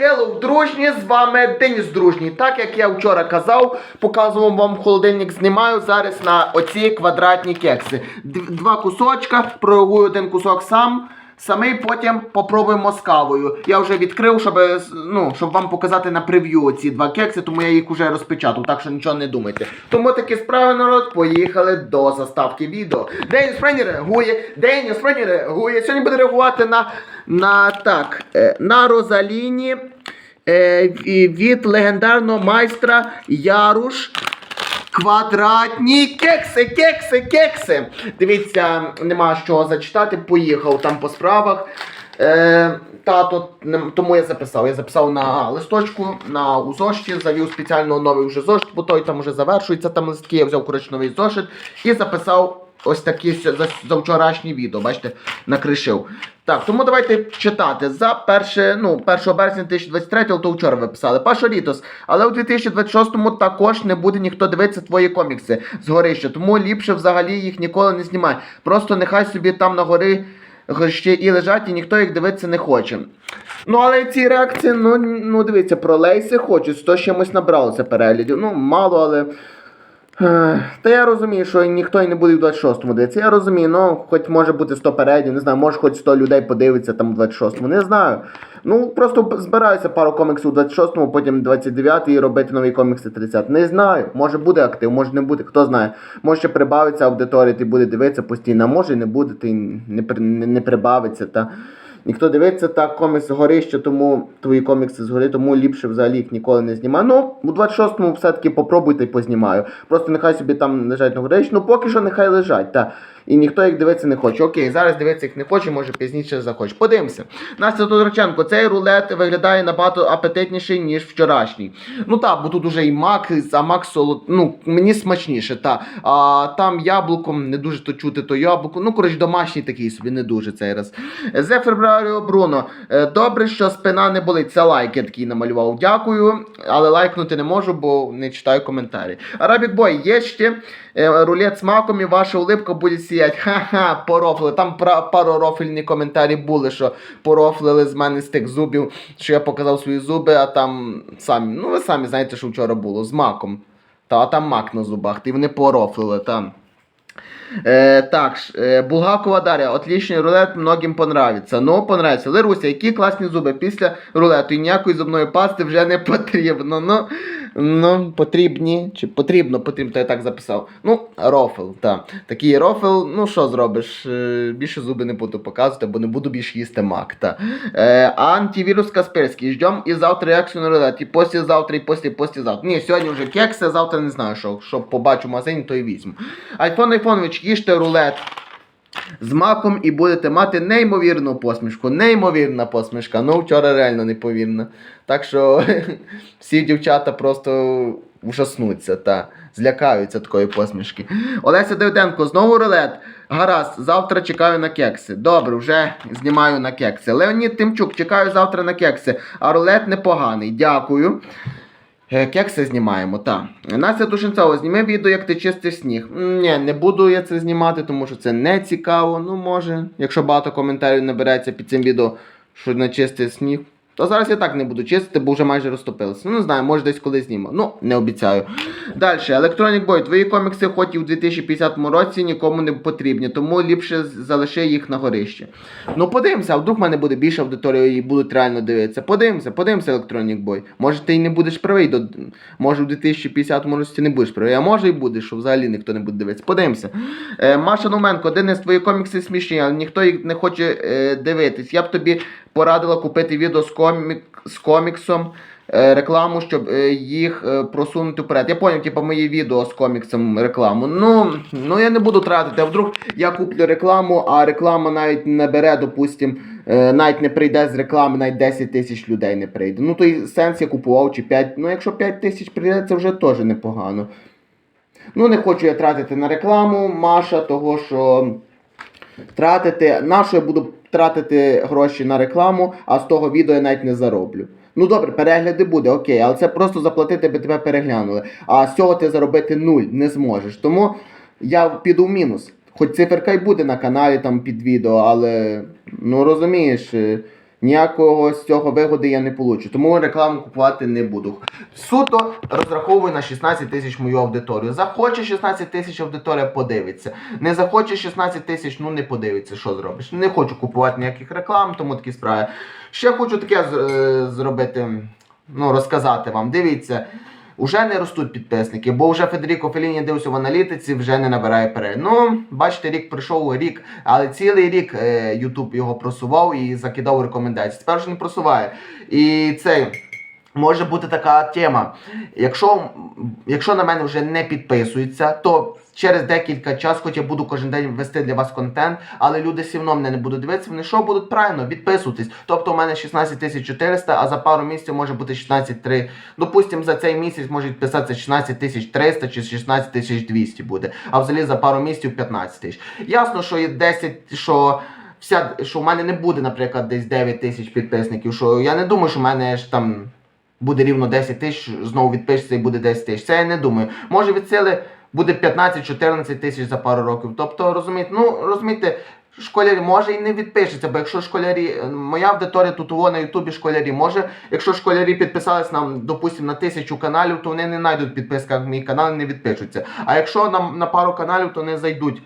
Хеллоу, дружні, з вами Деніс Дружній. Так як я вчора казав, показував вам холодильник, знімаю зараз на оці квадратні кекси. Два кусочка, пророгую один кусок сам. Самий потім попробуємо з кавою. Я вже відкрив, щоб, ну, щоб вам показати на прев'ю ці два кекси, тому я їх вже розпечатав, так що нічого не думайте. Тому такі справи, народ, поїхали до заставки відео. Деніс Френі реагує, Деніс Френі реагує. Сьогодні буде реагувати на, на так, е, на Розаліні е, від легендарного майстра Яруш. Квадратні кекси, кекси, кекси. Дивіться, нема що зачитати. Поїхав там по справах. Е, тато, тому я записав. Я записав на листочку, на у зошті, завів спеціально новий вже зошит, бо той там вже завершується там листки. Я взяв коротше новий зошит і записав ось такі за, за вчорашнє відео. Бачите, накришив. Так, тому давайте читати. За перше, ну, 1 березня 2023, то вчора ви писали. Пашо Літос. Але у 2026-му також не буде ніхто дивитися твої комікси з горища. Тому ліпше взагалі їх ніколи не знімай. Просто нехай собі там на гори ще і лежать, і ніхто їх дивитися не хоче. Ну, але ці реакції, ну, ну дивіться, про лейси хочуть, 100 з чимось набралося переглядів. Ну, мало, але. Ех, Та я розумію, що ніхто і не буде в 26-му дивитися. Я розумію, ну, хоч може бути 100 передів, не знаю, може хоч 100 людей подивиться там в 26-му, не знаю. Ну, просто збираюся пару коміксів у 26-му, потім 29-й і робити нові комікси 30 Не знаю, може буде актив, може не буде, хто знає. Може ще прибавиться аудиторія, ти буде дивитися постійно, може і не буде, ти не, при- не прибавиться. Та. Ніхто дивиться так комікс з горища, тому твої комікси згори, тому ліпше взагалі їх ніколи не знімаю. Ну, у 26-му все-таки попробуйте і познімаю. Просто нехай собі там лежать на горищі. Ну поки що нехай лежать, та. І ніхто їх дивитися не хоче. Окей, зараз дивитися їх не хоче, може пізніше захоче. Подивимося. Настя Тодорченко, цей рулет виглядає набагато апетитніший, ніж вчорашній. Ну так, бо тут уже і мак, а мак солод... ну, мені смачніше, та. А там яблуком не дуже то чути то яблуко. Ну, коротше, домашній такий собі, не дуже цей раз. Зе Фебраріо Бруно. Добре, що спина не болить. Це лайк я такий намалював. Дякую, але лайкнути не можу, бо не читаю коментарі. Арабік Бой, є ще е, рулет з маком і ваша улипка буде сіяти. Ха-ха, порофли. Там пра- пару рофільні коментарі були, що порофлили з мене з тих зубів, що я показав свої зуби, а там самі. Ну, ви самі знаєте, що вчора було з маком. Та там мак на зубах, і вони порофлили там. Е, так, е, Булгакова Дар'я, отличний рулет, многим понравиться. Ну, понравиться. Леруся, які класні зуби після рулету і ніякої зубної пасти вже не потрібно. Ну, ну потрібні, чи потрібно, потрібно, то я так записав. Ну, рофл, так. Такий рофл, ну що зробиш? Е, більше зуби не буду показувати, бо не буду більше їсти мак. Та. Е, антивірус Касперський. Ждем і завтра реакцію на. І післязавтра, і після, післязавтра. Ні, сьогодні вже кекси, завтра не знаю, що, що побачу в магазині, то і візьму. Айфон Айфонович, їжте рулет з маком і будете мати неймовірну посмішку. Неймовірна посмішка. Ну, вчора реально неповірна. Так що всі дівчата просто ужаснуться та злякаються такої посмішки. Олеся Давиденко, знову рулет. Гаразд, завтра чекаю на кекси. Добре, вже знімаю на кекси. Леонід Тимчук, чекаю завтра на кекси. А рулет непоганий. Дякую. Е, це знімаємо, так. Настя Тушенцова, зніми відео, як ти чистиш сніг. Ні, не буду я це знімати, тому що це не цікаво. Ну, може, якщо багато коментарів набереться під цим відео, що не чистиш сніг. То зараз я так не буду чистити, бо вже майже розтопилося. Ну, не знаю, може десь коли зніму. Ну, не обіцяю. Далі, Electronic Boy, твої комікси, хоч і в 2050 році нікому не потрібні, тому ліпше залиши їх на горищі. Ну, подивимося, а вдруг в мене буде більше аудиторії і будуть реально дивитися. Подивимося, подивимося, Electronic Boy. Може, ти і не будеш правий, до... може в 2050 році не будеш правий, а може і будеш, що взагалі ніхто не буде дивитися. Подивимося. Е, Маша Нуменко, один із твої комікси смішні, але ніхто їх не хоче е, дивитись. Я б тобі порадила купити відео з, комік... з коміксом. е, Рекламу, щоб е, їх е, просунути вперед. Я поняв, типу, мої відео з коміксом рекламу. Ну, ну я не буду тратити. А вдруг я куплю рекламу, а реклама навіть не бере, допустим, е, навіть не прийде з реклами, навіть 10 тисяч людей не прийде. Ну той сенс я купував чи 5. Ну якщо 5 тисяч прийде, це вже теж непогано. Ну, не хочу я тратити на рекламу, Маша, того що тратити. На що я буду тратити гроші на рекламу, а з того відео я навіть не зароблю. Ну добре, перегляди буде, окей, але це просто заплатити, би тебе переглянули. А з цього ти заробити нуль не зможеш. Тому я піду в мінус. Хоч циферка й буде на каналі там під відео, але ну розумієш, е, ніякого з цього вигоди я не получу. Тому рекламу купувати не буду. Суто розраховую на 16 тисяч мою аудиторію. Захоче 16 тисяч аудиторія, подивиться. Не захоче 16 тисяч, ну не подивиться, що зробиш. Не хочу купувати ніяких реклам, тому такі справи. Ще хочу таке е, зробити, ну, розказати вам. Дивіться. Уже не ростуть підписники, бо вже Федеріко Феліні дивився в аналітиці, вже не набирає перегляд. Ну, бачите, рік пройшов рік, але цілий рік е, Ютуб його просував і закидав рекомендації. Тепер вже не просуває. І цей. Може бути така тема. Якщо, якщо на мене вже не підписуються, то через декілька часу, хоч я буду кожен день вести для вас контент, але люди все одно мене не будуть дивитися, вони що будуть правильно відписуватись. Тобто у мене 16 400, а за пару місяців може бути 16 3. Допустим, за цей місяць може підписатися 16 300 чи 16 200 буде. А взагалі за пару місяців 15 тисяч. Ясно, що є 10, що. Вся, що в мене не буде, наприклад, десь 9 тисяч підписників. Що я не думаю, що в мене ж там буде рівно 10 тисяч, знову відпишеться і буде 10 тисяч. Це я не думаю. Може від сили буде 15-14 тисяч за пару років. Тобто, розумієте, ну розумієте, школярі може і не відпишеться, бо якщо школярі, е, моя аудиторія тут на Ютубі школярі, може, якщо школярі підписались нам, допустимо, на тисячу каналів, то вони не знайдуть підписка в мій канал і не відпишуться. А якщо нам на пару каналів, то не зайдуть.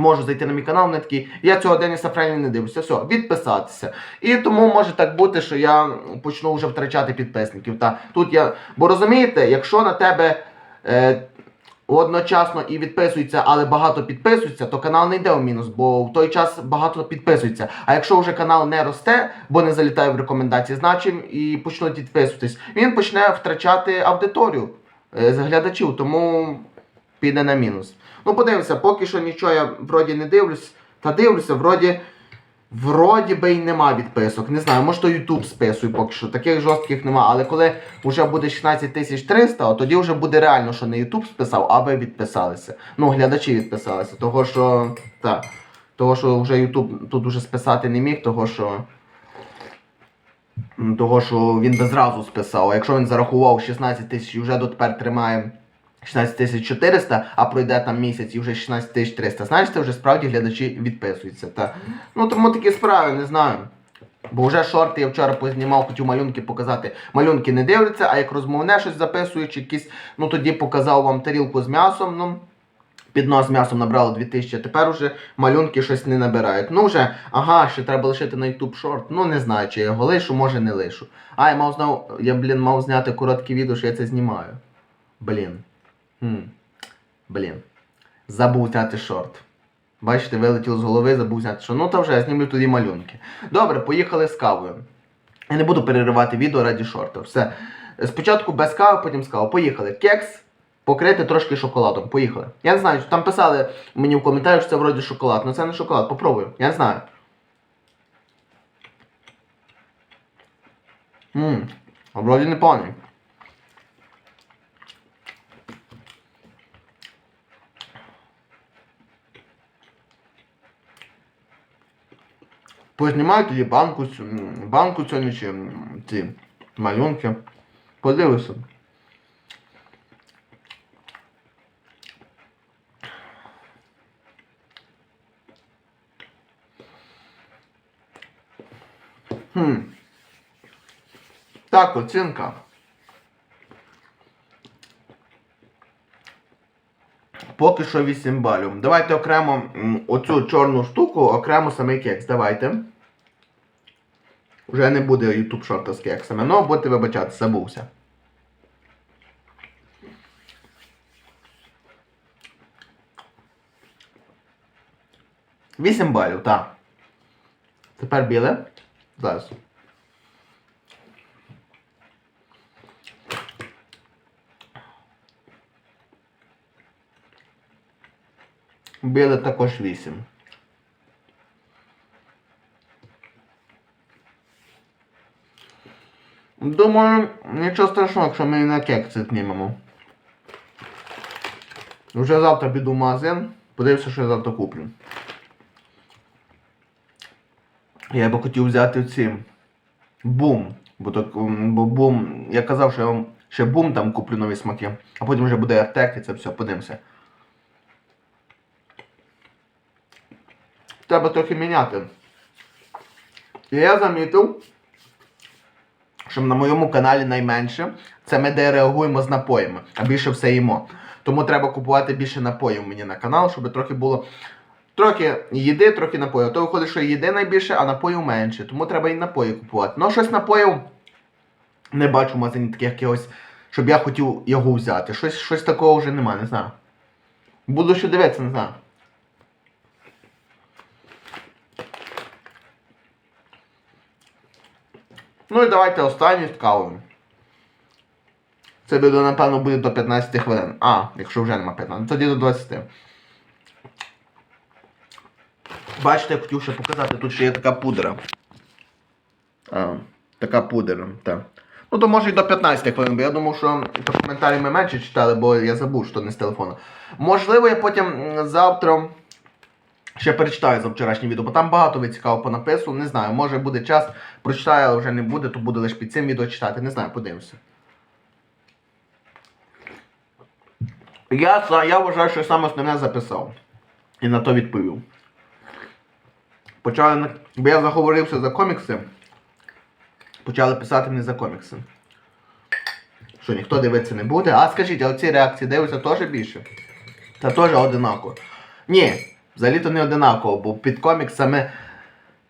Можу зайти на мій канал, вони такі, я цього Деніса Фрейні не дивлюся, все, відписатися. І тому може так бути, що я почну вже втрачати підписників. Та тут я. Бо розумієте, якщо на тебе е, одночасно і відписуються, але багато підписуються, то канал не йде в мінус, бо в той час багато підписуються. А якщо вже канал не росте, бо не залітає в рекомендації, значить і почнуть відписуватись, він почне втрачати аудиторію е, з глядачів, тому піде на мінус. Ну, подивимося, поки що нічого я вроді не дивлюсь. Та дивлюся, вроді. Вроді би й нема відписок. Не знаю, може то YouTube списує поки що. Таких жорстких нема. Але коли вже буде 16 300, тоді вже буде реально, що не YouTube списав, а ви відписалися. Ну, глядачі відписалися. Того що. Так. Того, що вже YouTube тут уже списати не міг, того що. Того, що він би зразу списав. А якщо він зарахував 16 тисяч і вже дотепер тримає 16 400, а пройде там місяць і вже 16 300, це вже справді глядачі відписуються. Та. Ну тому такі справи, не знаю. Бо вже шорти я вчора познімав, хотів малюнки показати. Малюнки не дивляться, а як розмовне щось записую, чи якісь, ну тоді показав вам тарілку з м'ясом. ну Піднос з м'ясом набрало 2000, а тепер уже малюнки щось не набирають. Ну вже, ага, ще треба лишити на YouTube шорт. Ну не знаю, чи я його лишу, може не лишу. А, я мав знав, я, блін, мав зняти коротке відео, що я це знімаю. Блін. Хм. Блін. Забув зняти шорт. Бачите, вилетіло з голови, забув зняти шорт. Ну то вже я знімлю тоді малюнки. Добре, поїхали з кавою. Я не буду переривати відео раді шорту. Все. Спочатку без кави, потім з кавою. Поїхали. Кекс покрити трошки шоколадом. Поїхали. Я не знаю, там писали мені в коментарях, що це вроді шоколад. Ну це не шоколад, попробую. Я не знаю. Ммм, вроді непоганий. Познімаю її банку, банку цьому чи ці малюнки. Подивися. Хм. Так, оцінка. Поки що 8 балів. Давайте окремо оцю чорну штуку, окремо самий кекс. Давайте. Вже не буде YouTube шорта з кексами. Ну, будете вибачати, забувся. Вісім балів, так. Тепер біле. Зараз. Біле також 8. Думаю, нічого страшного, якщо ми на кек знімемо. Вже завтра піду в магазин, подивлюся, що я завтра куплю. Я би хотів взяти ці бум. Бо, так, бо бум. Я казав, що я вам ще бум там куплю нові смаки, а потім вже буде артек і це все, подивимося. Треба трохи міняти. І я замітив, що на моєму каналі найменше це ми де реагуємо з напоями, а більше все їмо. Тому треба купувати більше напоїв мені на канал, щоб трохи було. Трохи їди, трохи напоїв. То виходить, що їди найбільше, а напоїв менше. Тому треба і напої купувати. Ну, щось напоїв не бачу в магазині таких якихось, щоб я хотів його взяти. Щось, щось такого вже немає, не знаю. Буду ще дивитися, не знаю. Ну і давайте останню кавою. Це відео, напевно, буде до 15 хвилин. А, якщо вже нема 15, тоді до 20. Бачите, я хотів ще показати, тут ще є така пудра. А, така пудра, так. Ну то може і до 15 хвилин, бо я думав, що коментарі ми менше читали, бо я забув, що не з телефону. Можливо, я потім завтра ще перечитаю за вчорашнє відео, бо там багато ви цікаво понаписував. Не знаю, може буде час, прочитаю, але вже не буде, то буде лише під цим відео читати. Не знаю, подивимося. Я, я вважаю, що саме основне записав. І на то відповів. Почали, бо я заговорився за комікси. Почали писати мені за комікси. Що ніхто дивитися не буде. А скажіть, а оці реакції дивляться теж більше? Та теж одинаково. Ні, взагалі то не одинаково, бо під коміксами.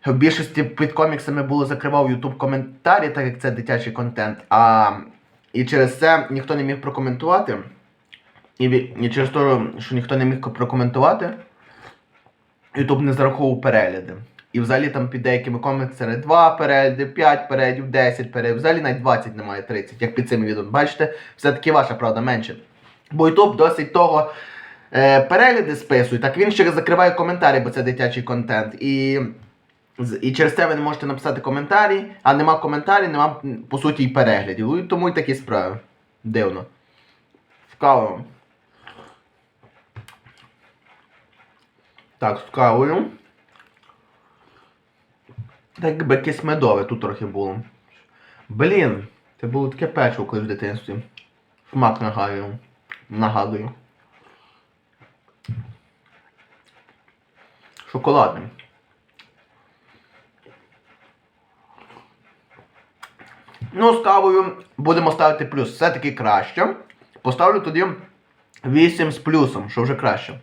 В більшості під коміксами було закривав YouTube коментарі, так як це дитячий контент. А і через це ніхто не міг прокоментувати. І, і через те, що ніхто не міг прокоментувати, YouTube не зараховував перегляди. І взагалі там під деякими коміксами 2 перегляди, 5 переглядів, 10 переглядів, взагалі навіть 20 немає 30, як під цим відео. Бачите, все-таки ваша правда менше. Бо YouTube досить того е, перегляди списує, так він ще закриває коментарі, бо це дитячий контент. І, і через це ви не можете написати коментарі, а нема коментарів, нема по суті і переглядів. Ну, і тому і такі справи. Дивно. З кавою. Так, з кавою. Так якби якесь медове тут трохи було. Блін, це було таке печиво колись в дитинстві. Смак нагадую. Нагадую. Шоколадне. Ну, з кавою будемо ставити плюс. Все-таки краще. Поставлю тоді 8 з плюсом, що вже краще.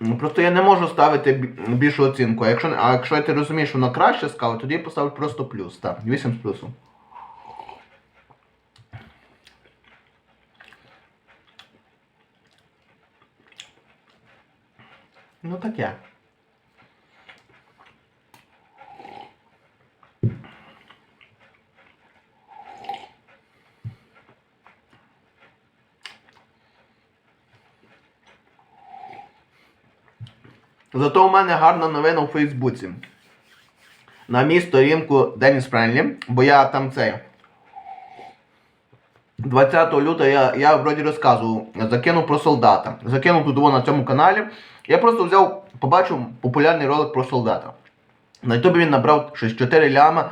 Ну, Просто я не можу ставити більшу оцінку. А якщо, а якщо ти розумієш, що воно краще з кави, тоді я поставлю просто плюс. Так, 8 з плюсом. Ну таке. Зато у мене гарна новина у Фейсбуці. На мій сторінку Деніс Френлі, бо я там цей. 20 лютого я, я вроді розказував, закинув про солдата. Закинув тут на цьому каналі. Я просто взяв, побачив популярний ролик про солдата. На ютубі він набрав щось 4 ляма.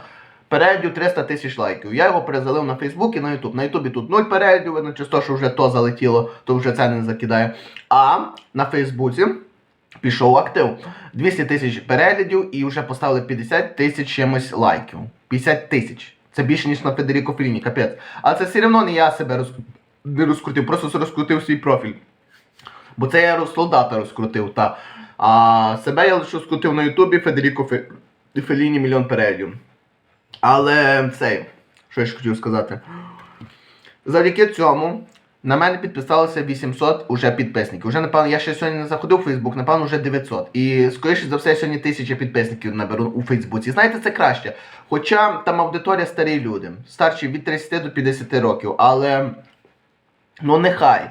Переглядів 300 тисяч лайків. Я його перезалив на Фейсбук і на Ютуб. На Ютубі тут 0 переглядів, видно, через що вже то залетіло, то вже це не закидає. А на Фейсбуці пішов актив. 200 тисяч переглядів і вже поставили 50 тисяч чимось лайків. 50 тисяч. Це більше, ніж на Федеріко Феліні, капець. Але це все одно не я себе роз... не розкрутив, просто розкрутив свій профіль. Бо це я солдата розкрутив, та. А себе я лише розкрутив на Ютубі Федеріко Фе... Феліні мільйон переглядів. Але цей, що я ще хотів сказати. Завдяки цьому на мене підписалося 800 уже підписників. Уже, напевно, я ще сьогодні не заходив у Фейсбук, напевно, вже 900. І скоріше за все, сьогодні тисяча підписників наберу у Фейсбуці. Знаєте, це краще. Хоча там аудиторія старі люди, старші від 30 до 50 років, але ну нехай.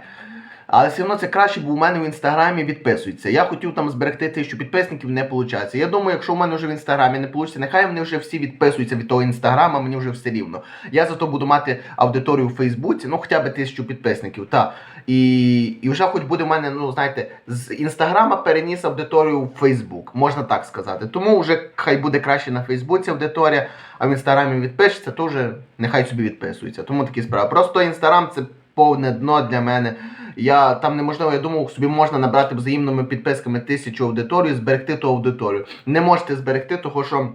Але все одно це краще, бо у мене в інстаграмі відписуються. Я хотів там зберегти тисячу підписників, не виходить. Я думаю, якщо у мене вже в інстаграмі не вийде, нехай вони вже всі відписуються від того інстаграма, мені вже все рівно. Я зато буду мати аудиторію в Фейсбуці, ну хоча б тисячу підписників. Та. І, і вже хоч буде в мене, ну знаєте, з інстаграма переніс аудиторію в Фейсбук, можна так сказати. Тому вже хай буде краще на Фейсбуці аудиторія, а в інстаграмі відпишеться, то вже нехай собі відписується. Тому такі справи. Просто інстаграм це повне дно для мене. Я там неможливо, я думав, собі можна набрати взаємними підписками тисячу аудиторію, зберегти ту аудиторію. Не можете зберегти, того що.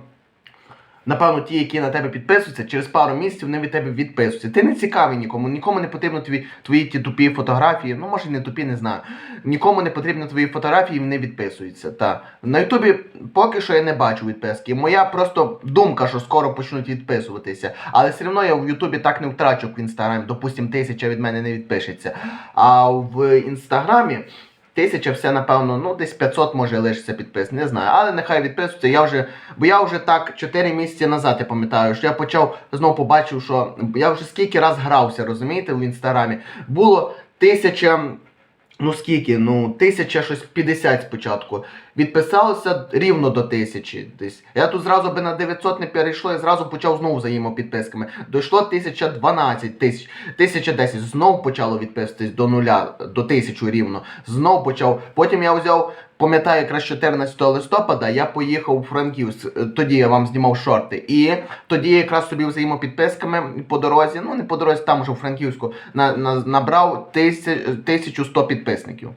Напевно, ті, які на тебе підписуються, через пару місяців вони від тебе відписуються. Ти не цікавий нікому, нікому не потрібно твої, твої ті тупі фотографії. Ну, може, не тупі, не знаю. Нікому не потрібні твої фотографії, вони відписуються. Та. На Ютубі поки що я не бачу відписки. Моя просто думка, що скоро почнуть відписуватися. Але все одно я в Ютубі так не втрачу, в інстаграмі. Допустим, тисяча від мене не відпишеться. А в інстаграмі. Тисяча все, напевно, ну десь 500 може лишиться підпис, не знаю. Але нехай відписується. Я вже, бо я вже так 4 місяці назад, я пам'ятаю, що я почав знову побачив, що я вже скільки раз грався, розумієте, в інстаграмі. Було тисяча. Ну скільки? Ну, тисяча щось 50 спочатку. Відписалося рівно до тисячі. Десь. Я тут зразу би на 900 не перейшло, я зразу почав знову взаємопідписками. Дійшло 1012 тисяч, 1010, знову почало відписуватись до нуля, до тисячу рівно. Знову почав. Потім я взяв, пам'ятаю, якраз 14 листопада я поїхав у Франківськ. Е, Тоді я вам знімав шорти. І тоді я якраз собі взаємопідписками по дорозі, ну не по дорозі, там вже у Франківську, на, на, набрав 1000 1100 підписників.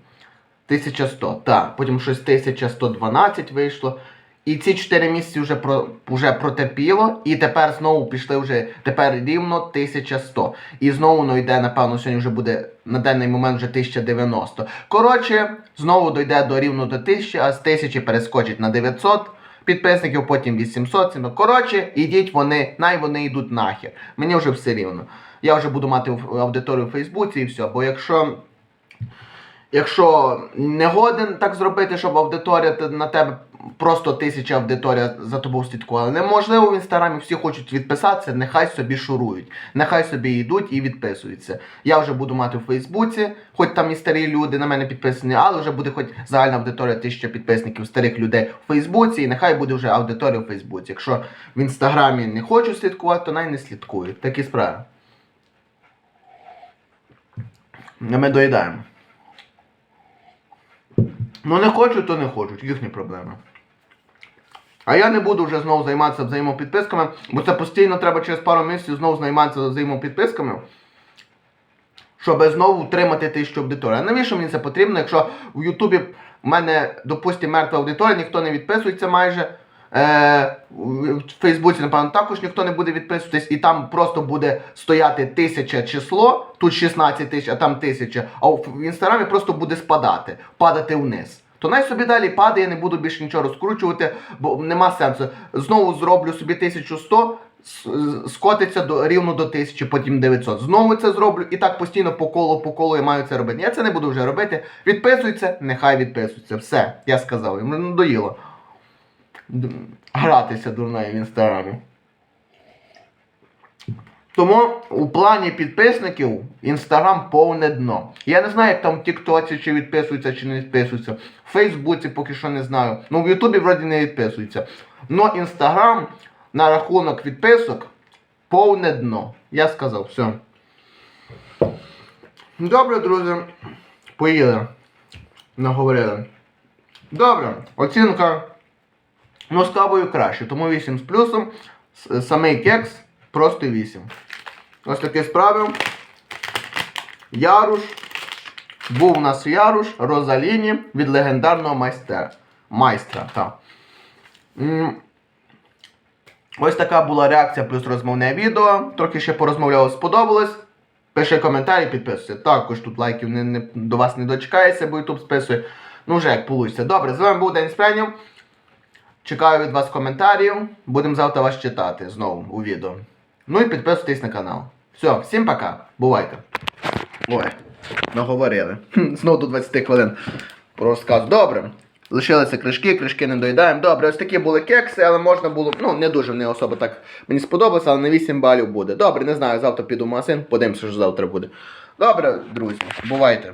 1100, так. Потім щось 1112 вийшло. І ці 4 місяці вже про вже протерпіло, і тепер знову пішли вже тепер рівно 1100. І знову воно йде, напевно, сьогодні вже буде на даний момент вже 1090. Коротше, знову дойде до рівно до 1000, а з 1000 перескочить на 900 підписників, потім 800. Ну, коротше, ідіть вони, най вони йдуть нахер. Мені вже все рівно. Я вже буду мати аудиторію в Фейсбуці і все. Бо якщо. Якщо не годен так зробити, щоб аудиторія на тебе просто тисяча аудиторія за тобою слідкувала. Неможливо в інстаграмі всі хочуть відписатися, нехай собі шурують, нехай собі йдуть і відписуються. Я вже буду мати в Фейсбуці, хоч там і старі люди на мене підписані, але вже буде хоч загальна аудиторія тисяча підписників старих людей в Фейсбуці, і нехай буде вже аудиторія в Фейсбуці. Якщо в інстаграмі не хочуть слідкувати, то най не слідкують. Такі справи. Ми доїдаємо. Ну не хочуть, то не хочуть, їхні проблеми. А я не буду вже знову займатися взаємопідписками, бо це постійно треба через пару місяців знову займатися взаємопідписками, щоб знову утримати тисячу аудиторію. А навіщо мені це потрібно, якщо в Ютубі в мене, допустимо, мертва аудиторія, ніхто не відписується майже. Е, в Фейсбуці, напевно, також ніхто не буде відписуватись, і там просто буде стояти тисяча число, тут 16 тисяч, а там тисяча, а в інстаграмі просто буде спадати, падати вниз. То най собі далі падає, не буду більше нічого розкручувати, бо нема сенсу. Знову зроблю собі 1100, с- скотиться до, рівно до 1000, потім 900. Знову це зроблю і так постійно по колу, по колу я маю це робити. Я це не буду вже робити. Відписується, нехай відписується. Все, я сказав, йому надоїло. Гратися дурнею в інстаграмі. Тому у плані підписників інстаграм повне дно. Я не знаю, як там в Тіктоці чи відписуються, чи не відписуються. В Фейсбуці поки що не знаю. Ну в Ютубі вроді не відписуються. Но інстаграм на рахунок відписок повне дно. Я сказав, все. Добре, друзі. Поїли. Наговорили. Добре, оцінка. Ну, з кавою краще, тому 8 з плюсом. Самий кекс просто 8. Ось такі справи. Яруш. Був у нас Яруш Розаліні від легендарного майстра. Майстра, так. Ось така була реакція плюс розмовне відео. Трохи ще порозмовляв, сподобалось. Пиши коментарі, підписуйся. Також тут лайків не, не, до вас не дочекається, бо YouTube списує. Ну вже як вийде. Добре, з вами був День Спрянів. Чекаю від вас коментарів. Будемо завтра вас читати знову у відео. Ну і підписуйтесь на канал. Все, всім пока. Бувайте. Ой, наговорили. Знову до 20 хвилин про розказ. Добре. Лишилися кришки, кришки не доїдаємо. Добре, ось такі були кекси, але можна було. Ну, не дуже не особо так мені сподобалося, але на 8 балів буде. Добре, не знаю, завтра піду в магазин, подивимося, що завтра буде. Добре, друзі, бувайте.